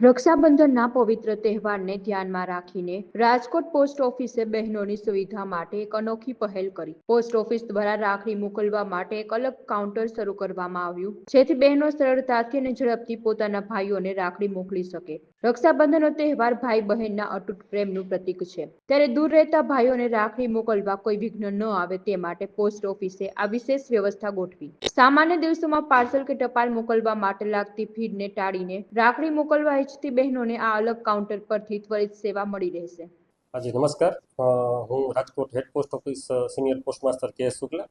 રક્ષાબંધનના પવિત્ર તહેવારને ધ્યાનમાં રાખીને રાજકોટ પોસ્ટ ઓફિસે બહેનોની સુવિધા માટે એક અનોખી પહેલ કરી. પોસ્ટ ઓફિસ દ્વારા રાખડી મોકલવા માટે એક અલગ કાઉન્ટર શરૂ કરવામાં આવ્યું, જેથી બહેનો સરળતાથી અને ઝડપથી પોતાના ભાઈઓને રાખડી મોકલી શકે. રક્ષાબંધનનો તહેવાર ભાઈ બહેનના અતૂટ પ્રેમનું પ્રતીક છે. ત્યારે દૂર રહેતા ભાઈઓને રાખડી મોકલવા કોઈ વિઘ્ન ન આવે તે માટે પોસ્ટ ઓફિસે આ વિશેષ વ્યવસ્થા ગોઠવી. સામાન્ય દિવસોમાં પાર્સલ કે ટપાલ મોકલવા માટે લાગતી ભીડને ટાળીને રાખડી મોકલવા ઈચ્છતી બહેનોને આ અલગ કાઉન્ટર પરથી ત્વરિત સેવા મળી રહેશે. હાજી, નમસ્કાર. હું Rajkot head post office senior post master K Shukla.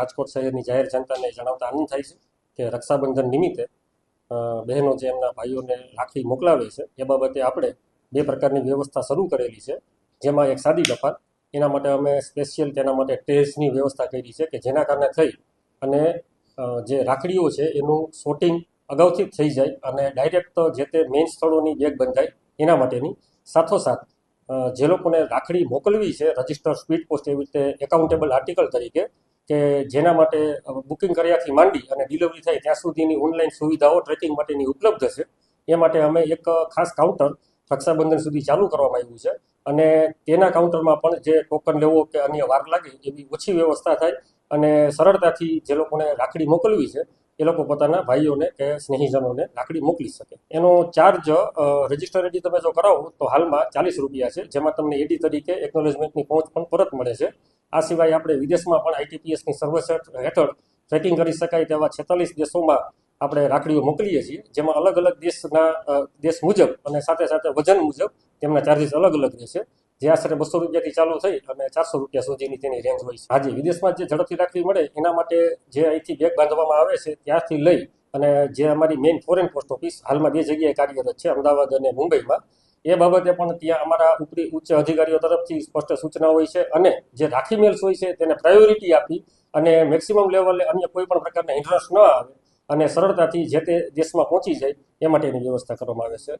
Rajkot શહેરની જાહેર જનતાને જણાવતા આનંદ થાય છે કે રક્ષાબંધન નિમિત્તે બહેનો જે એમના ભાઈઓને રાખડી મોકલાવે છે, એ બાબતે આપણે બે પ્રકારની વ્યવસ્થા શરૂ કરેલી છે. જેમાં એક સાદી ટપાલ એના માટે અમે સ્પેશિયલ તેના માટે ટેસ્ટની વ્યવસ્થા કરી છે કે જેના કારણે થઈ અને જે રાખડીઓ છે એનું શોટિંગ અગાઉથી થઈ જાય અને ડાયરેક્ટ જે તે મેઇન સ્થળોની બેગ બંધાય એના માટેની. સાથોસાથ જે લોકોને રાખડી મોકલવી છે રજિસ્ટર સ્પીડ પોસ્ટ એવી રીતે એકાઉન્ટેબલ આર્ટિકલ તરીકે કે જેના માટે બુકિંગ કર્યાથી માંડી અને ડિલિવરી થાય ત્યાં સુધીની ઓનલાઈન સુવિધાઓ, ટ્રેકિંગ માટેની ઉપલબ્ધ છે. એ માટે અમે એક ખાસ કાઉન્ટર રક્ષાબંધન સુધી ચાલુ કરવામાં આવ્યું છે અને તેના કાઉન્ટરમાં પણ જે ટોકન લેવો કે અન્ય વાર લાગે એવી ઓછી વ્યવસ્થા થાય અને સરળતાથી જે લોકોને રાખડી મોકલવી છે એ લોકો પોતાના ભાઈઓને કે સ્નેહીજનોને રાખડી મોકલી શકે. એનો ચાર્જ રજિસ્ટર એડી તમે જો કરાવો, તો હાલમાં ચાલીસ રૂપિયા છે, જેમાં તમને એડી તરીકે એકનોલેજમેન્ટની પહોંચ પણ પરત મળે છે. આ સિવાય આપણે વિદેશમાં પણ આઈટીપીએસની સર્વિસ હેઠળ ટ્રેકિંગ કરી શકાય તેવા છેતાલીસ દેશોમાં આપણે રાખડીઓ મોકલીએ છીએ, જેમાં અલગ અલગ દેશના દેશ મુજબ અને સાથે સાથે વજન મુજબ તેમના ચાર્જીસ અલગ અલગ રહેશે જે આશરે બસો રૂપિયાથી ચાલુ થઈ અને ચારસો રૂપિયા સુધીની તેની રેન્જ હોય છે. હાજી વિદેશમાં જે ઝડપથી રાખવી મળે, એના માટે જે અહીંથી બેગ બાંધવામાં આવે છે, ત્યાંથી લઈ અને જે અમારી મેઇન ફોરેન પોસ્ટ ઓફિસ હાલમાં બે જગ્યાએ કાર્યરત છે, અમદાવાદ અને મુંબઈમાં. એ બાબતે પણ ત્યાં અમારા ઉપરી ઉચ્ચ અધિકારીઓ તરફથી સ્પષ્ટ સૂચના હોય છે અને જે રાખી મેલ્સ હોય છે, તેને પ્રાયોરિટી આપી અને મેક્સિમમ લેવલે અન્ય કોઈ પણ પ્રકારના ઇન્ટરેસ્ટ ન આવે અને સરળતાથી જે તે દેશમાં પહોંચી જાય, એ માટેની વ્યવસ્થા કરવામાં આવે છે.